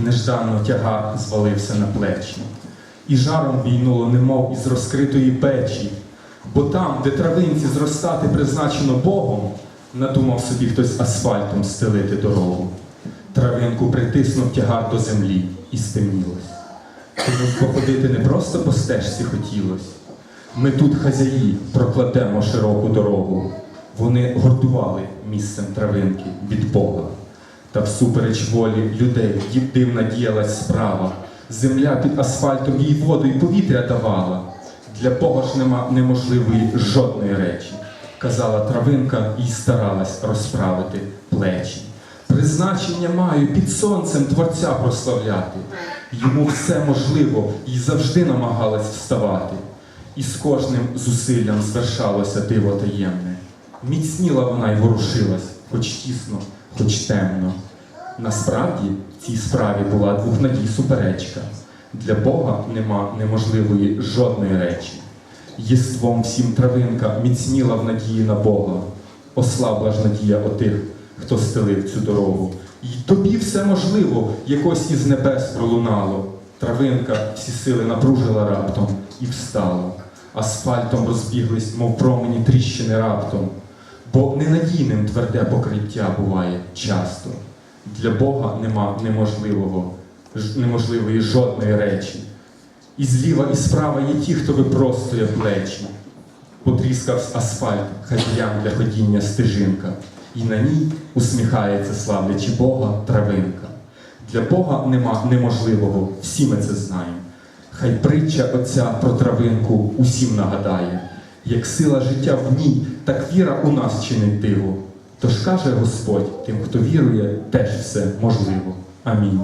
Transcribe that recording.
нежданно тягар звалився на плечі, і жаром війнуло, немов із розкритої печі, бо там, де травинці зростати призначено Богом, надумав собі хтось асфальтом стелити дорогу. Травинку притиснув тягар до землі і стемнілось. Комусь походити не просто по стежці хотілось. Ми тут хазяї прокладемо широку дорогу. Вони гордували місцем травинки від Бога. Та всупереч волі людей дивна діялась справа. Земля під асфальтом їй воду і повітря давала. Для Бога ж нема неможливої жодної речі. Казала травинка і старалась розправити плечі. Призначення маю під сонцем Творця прославляти. Йому все можливо і завжди намагалась вставати. І з кожним зусиллям звершалося диво таємне. Міцніла вона й ворушилась, хоч тісно, хоч темно. Насправді в цій справі була двох надій суперечка. Для Бога нема неможливої жодної речі. Єством всім травинка міцніла в надії на Бога. Ослабла ж надія отих, хто стелив цю дорогу. І тобі все можливо, якось із небес пролунало. Травинка всі сили напружила раптом і встала. Асфальтом розбіглись, мов промені тріщини раптом. Бо ненадійним тверде покриття буває часто. Для Бога нема неможливого, неможливої жодної речі. І зліва, і справа є ті, хто випростує плечі. Потріскав асфальт хазяям для ходіння стежинка, і на ній усміхається, славлячи Бога, травинка. Для Бога нема неможливого, всі ми це знаємо. Хай притча Отця про травинку усім нагадає, як сила життя в ній, так віра у нас чинить диво. Тож каже Господь тим, хто вірує, теж все можливо. Амінь.